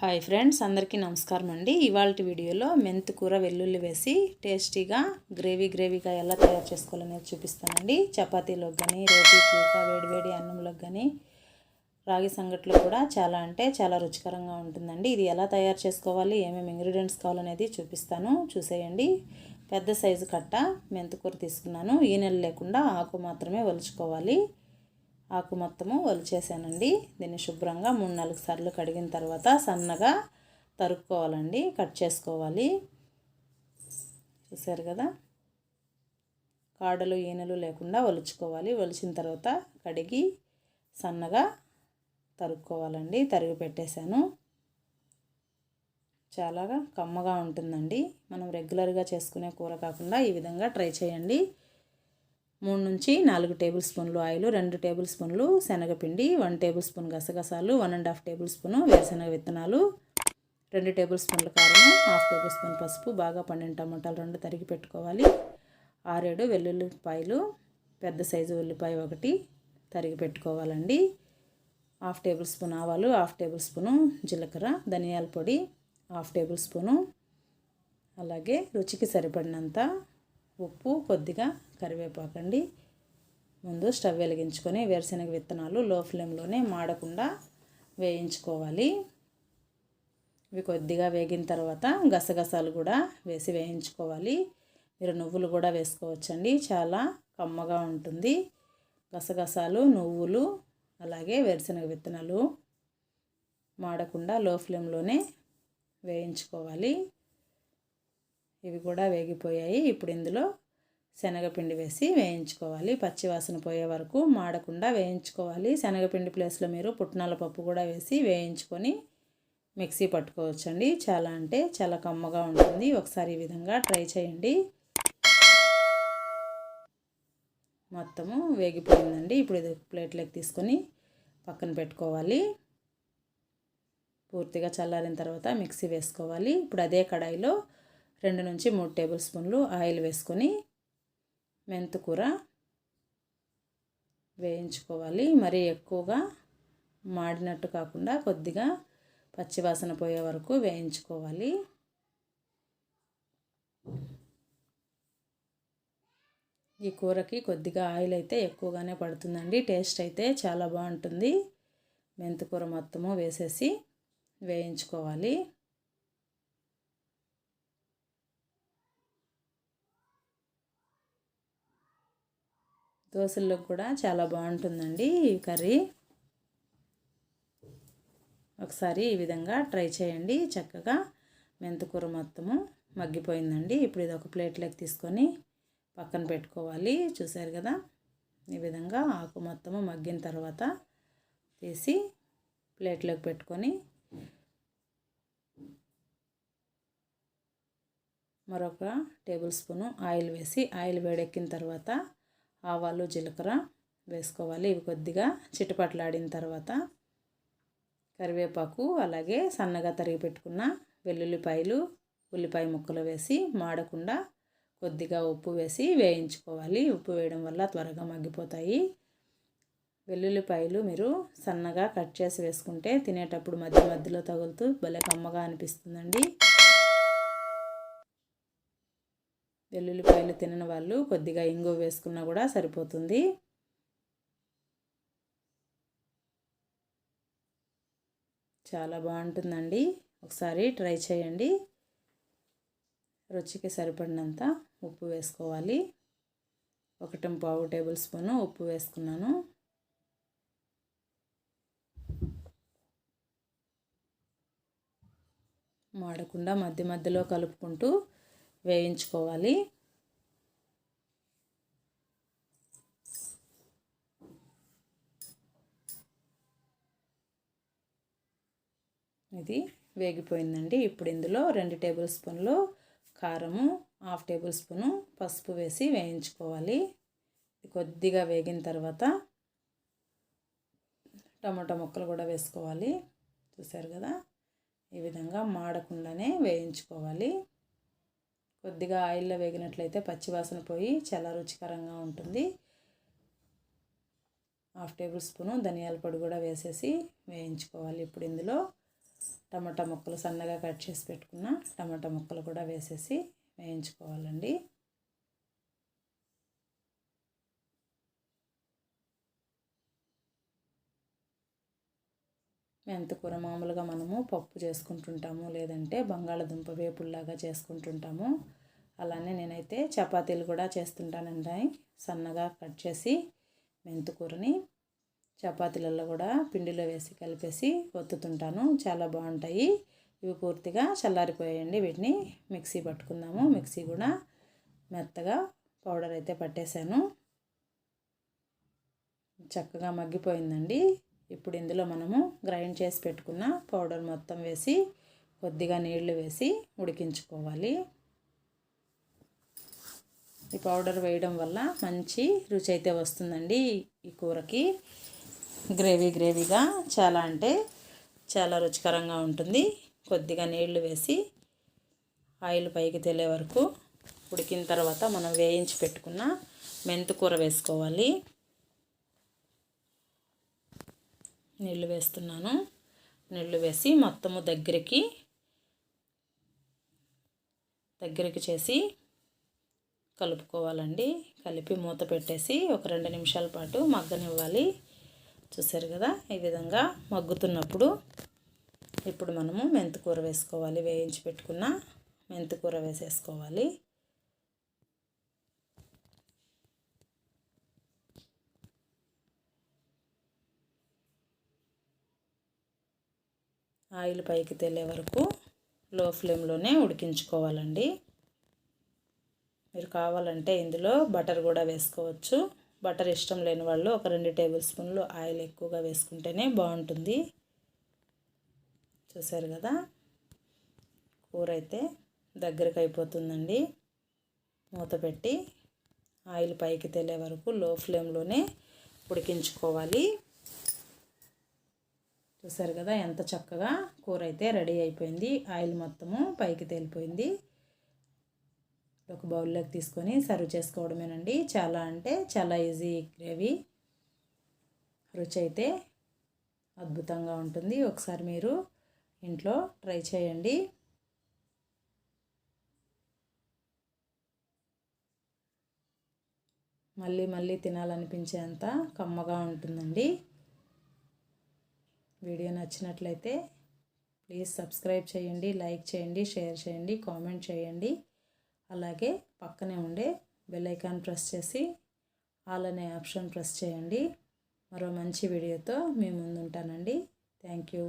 Hi friends అందరికీ నమస్కారం అండి. ఇవాళ వీడియోలో మెంతి కూర వెల్లుల్లి వేసి టేస్టీగా గ్రేవీ గ్రేవీగా ఎలా తయారు చేసుకోవాలనేది చూపిస్తానండి. చపాతీలోకి కానీ రోటీ కూక వేడివేడి అన్నంలోకి కానీ రాగి సంగట్లో కూడా చాలా అంటే చాలా రుచికరంగా ఉంటుందండి. ఇది ఎలా తయారు చేసుకోవాలి ఏమేమి ఇంగ్రీడియంట్స్ కావాలనేది చూపిస్తాను. చూసేయండి. పెద్ద సైజు కట్ట మెంతికూర తీసుకున్నాను. ఈ నెల లేకుండా ఆకు మాత్రమే ఒలుచుకోవాలి ఆకు మొత్తము ఒలిచేసానండి దీన్ని శుభ్రంగా మూడు నాలుగు సార్లు కడిగిన తర్వాత సన్నగా తరుక్కోవాలండి. కట్ చేసుకోవాలి. చూసారు కదా? కాడలు ఈనెలు లేకుండా ఒలుచుకోవాలి. ఒలిచిన తర్వాత కడిగి సన్నగా తరుక్కోవాలండి. తరిగి పెట్టేశాను. చాలా కమ్మగా ఉంటుందండి. మనం రెగ్యులర్గా చేసుకునే కూర కాకుండా ఈ విధంగా ట్రై చేయండి. మూడు నుంచి నాలుగు టేబుల్ స్పూన్లు ఆయిల్ రెండు టేబుల్ స్పూన్లు శనగపిండి వన్ టేబుల్ స్పూన్ గసగసాలు one and half table spoon వేరుశనగ విత్తనాలు రెండు టేబుల్ స్పూన్ల కారం హాఫ్ టేబుల్ స్పూన్ పసుపు బాగా పండిన టమాటాలు రెండు తరిగి పెట్టుకోవాలి. ఆరేడు వెల్లుల్లిపాయలు పెద్ద సైజు ఉల్లిపాయ ఒకటి తరిగి పెట్టుకోవాలండి. హాఫ్ టేబుల్ స్పూన్ ఆవాలు హాఫ్ టేబుల్ స్పూను జీలకర్ర ధనియాల పొడి హాఫ్ టేబుల్ స్పూను అలాగే రుచికి సరిపడినంత ఉప్పు కొద్దిగా కరివేపాకండి. ముందు స్టవ్ వెలిగించుకొని వేరుశనగ విత్తనాలు లో ఫ్లేమ్లోనే మాడకుండా వేయించుకోవాలి. ఇవి కొద్దిగా వేగిన తర్వాత గసగసాలు కూడా వేసి వేయించుకోవాలి. మీరు నువ్వులు కూడా వేసుకోవచ్చండి. చాలా కమ్మగా ఉంటుంది. గసగసాలు నువ్వులు అలాగే వేరుశనగ విత్తనాలు మాడకుండా లో ఫ్లేమ్లోనే వేయించుకోవాలి. ఇవి కూడా వేగిపోయాయి. ఇప్పుడు ఇందులో శనగపిండి వేసి వేయించుకోవాలి. పచ్చివాసన పోయే వరకు మాడకుండా వేయించుకోవాలి. శనగపిండి ప్లేస్లో మీరు పుట్నాల పప్పు కూడా వేసి వేయించుకొని మిక్సీ పట్టుకోవచ్చండి. చాలా అంటే చాలా కమ్మగా ఉంటుంది. ఒకసారి ఈ విధంగా ట్రై చేయండి. మొత్తము వేగిపోయిందండి. ఇప్పుడు ఇది ప్లేట్లోకి తీసుకొని పక్కన పెట్టుకోవాలి. పూర్తిగా చల్లారిన తర్వాత మిక్సీ వేసుకోవాలి. ఇప్పుడు అదే కడాయిలో రెండు నుంచి మూడు టేబుల్ స్పూన్లు ఆయిల్ వేసుకొని మెంతుకూర వేయించుకోవాలి. మరీ ఎక్కువగా మాడినట్టు కాకుండా కొద్దిగా పచ్చివాసన పోయే వరకు వేయించుకోవాలి. ఈ కూరకి కొద్దిగా ఆయిల్ అయితే ఎక్కువగానే పడుతుందండి. టేస్ట్ అయితే చాలా బాగుంటుంది. మెంతికూర మొత్తము వేసేసి వేయించుకోవాలి. దోశల్లో కూడా చాలా బాగుంటుందండి ఈ కర్రీ. ఒకసారి ఈ విధంగా ట్రై చేయండి చక్కగా. మెంతకూర మొత్తము మగ్గిపోయిందండి. ఇప్పుడు ఇది ఒక ప్లేట్లోకి తీసుకొని పక్కన పెట్టుకోవాలి. చూసారు కదా? ఈ విధంగా ఆకు మొత్తము మగ్గిన తర్వాత తీసి ప్లేట్లోకి పెట్టుకొని మరొక టేబుల్ స్పూను ఆయిల్ వేసి ఆయిల్ వేడెక్కిన తర్వాత ఆవాలు జీలకర్ర వేసుకోవాలి. ఇవి కొద్దిగా చిటపట్లాడిన తర్వాత కరివేపాకు అలాగే సన్నగా తరిగి పెట్టుకున్న వెల్లుల్లిపాయలు ఉల్లిపాయ ముక్కలు వేసి మాడకుండా కొద్దిగా ఉప్పు వేసి వేయించుకోవాలి. ఉప్పు వేయడం వల్ల త్వరగా మగ్గిపోతాయి. వెల్లుల్లిపాయలు మీరు సన్నగా కట్ చేసి వేసుకుంటే తినేటప్పుడు మధ్య మధ్యలో తగులుతూ భలే కమ్మగా అనిపిస్తుందండి. వెల్లుల్లిపాయలు తినని వాళ్ళు కొద్దిగా ఇంగు వేసుకున్నా కూడా సరిపోతుంది. చాలా బాగుంటుందండి. ఒకసారి ట్రై చేయండి. రుచికి సరిపడినంత ఉప్పు వేసుకోవాలి. ఒకటి పావు టేబుల్ స్పూను ఉప్పు వేసుకున్నాను. మాడకుండా మధ్య మధ్యలో కలుపుకుంటూ వేయించుకోవాలి. ఇది వేగిపోయిందండి. ఇప్పుడు ఇందులో రెండు టేబుల్ స్పూన్లు కారము హాఫ్ టేబుల్ స్పూను పసుపు వేసి వేయించుకోవాలి. కొద్దిగా వేగిన తర్వాత టమాటా ముక్కలు కూడా వేసుకోవాలి. చూసారు కదా? ఈ విధంగా మాడకుండానే వేయించుకోవాలి. కొద్దిగా ఆయిల్లో వేగినట్లయితే పచ్చివాసన పోయి చాలా రుచికరంగా ఉంటుంది. హాఫ్ టేబుల్ స్పూను ధనియాల పొడి కూడా వేసేసి వేయించుకోవాలి ఇప్పుడు ఇందులో. టమాటా ముక్కలు సన్నగా కట్ చేసి పెట్టుకున్న టమాటా ముక్కలు కూడా వేసేసి వేయించుకోవాలండి. మెంతకూర మామూలుగా మనము పప్పు చేసుకుంటుంటాము లేదంటే బంగాళదుంప వేపుల్లాగా చేసుకుంటుంటాము. అలానే నేనైతే చపాతీలు కూడా చేస్తుంటానండి. సన్నగా కట్ చేసి మెంతకూరని చపాతీలలో కూడా పిండిలో వేసి కలిపేసి ఒత్తుతుంటాను. చాలా బాగుంటాయి. ఇవి పూర్తిగా చల్లారిపోయాయండి వీటిని. మిక్సీ పట్టుకుందాము. మిక్సీ కూడా మెత్తగా పౌడర్ అయితే పట్టేశాను. చక్కగా మగ్గిపోయిందండి. ఇప్పుడు ఇందులో మనము గ్రైండ్ చేసి పెట్టుకున్న పౌడర్ మొత్తం వేసి కొద్దిగా నీళ్ళు వేసి ఉడికించుకోవాలి. ఈ పౌడర్ వేయడం వల్ల మంచి రుచి అయితే వస్తుందండి ఈ కూరకి. గ్రేవీ గ్రేవీగా చాలా అంటే చాలా రుచికరంగా ఉంటుంది. కొద్దిగా నీళ్ళు వేసి ఆయిల్ పైకి తెలియ వరకు ఉడికిన తర్వాత మనం వేయించి పెట్టుకున్న మెంతుకూర వేసుకోవాలి. నీళ్ళు వేస్తున్నాను. నీళ్ళు వేసి మొత్తము దగ్గరికి దగ్గరికి చేసి కలుపుకోవాలండి. కలిపి మూత పెట్టేసి ఒక రెండు నిమిషాల పాటు మగ్గనివ్వాలి. చూసారు కదా ఈ విధంగా మగ్గుతున్నప్పుడు ఇప్పుడు మనము మెంతికూర వేసుకోవాలి. వేయించి పెట్టుకున్న మెంతికూర వేసేసుకోవాలి. ఆయిల్ పైకి తేలే వరకు లో ఫ్లేమ్లోనే ఉడికించుకోవాలండి. మీరు కావాలంటే ఇందులో బటర్ కూడా వేసుకోవచ్చు. బటర్ ఇష్టం లేని వాళ్ళు ఒక రెండు టేబుల్ స్పూన్లు ఆయిల్ ఎక్కువగా వేసుకుంటేనే బాగుంటుంది. చూసారు కదా? కూర అయితే దగ్గరకు అయిపోతుందండి. మూత పెట్టి ఆయిల్ పైకి తేలే వరకు లో ఫ్లేమ్లోనే ఉడికించుకోవాలి. చూసారు కదా ఎంత చక్కగా కూర అయితే రెడీ అయిపోయింది. ఆయిల్ మొత్తము పైకి తేలిపోయింది. ఒక బౌల్లోకి తీసుకొని సర్వ్ చేసుకోవడమేనండి. చాలా అంటే చాలా ఈజీ గ్రేవీ. రుచి అయితే అద్భుతంగా ఉంటుంది. ఒకసారి మీరు ఇంట్లో ట్రై చేయండి. మళ్ళీ మళ్ళీ తినాలనిపించేంత కమ్మగా ఉంటుందండి. వీడియో నచ్చినట్లయితే ప్లీజ్ సబ్స్క్రైబ్ చేయండి లైక్ చేయండి షేర్ చేయండి కామెంట్ చేయండి. అలాగే పక్కనే ఉండే బెల్లైకాన్ ప్రెస్ చేసి ఆల్ అనే ఆప్షన్ ప్రెస్ చేయండి. మరో మంచి వీడియోతో మీ ముందుంటానండి. Thank you.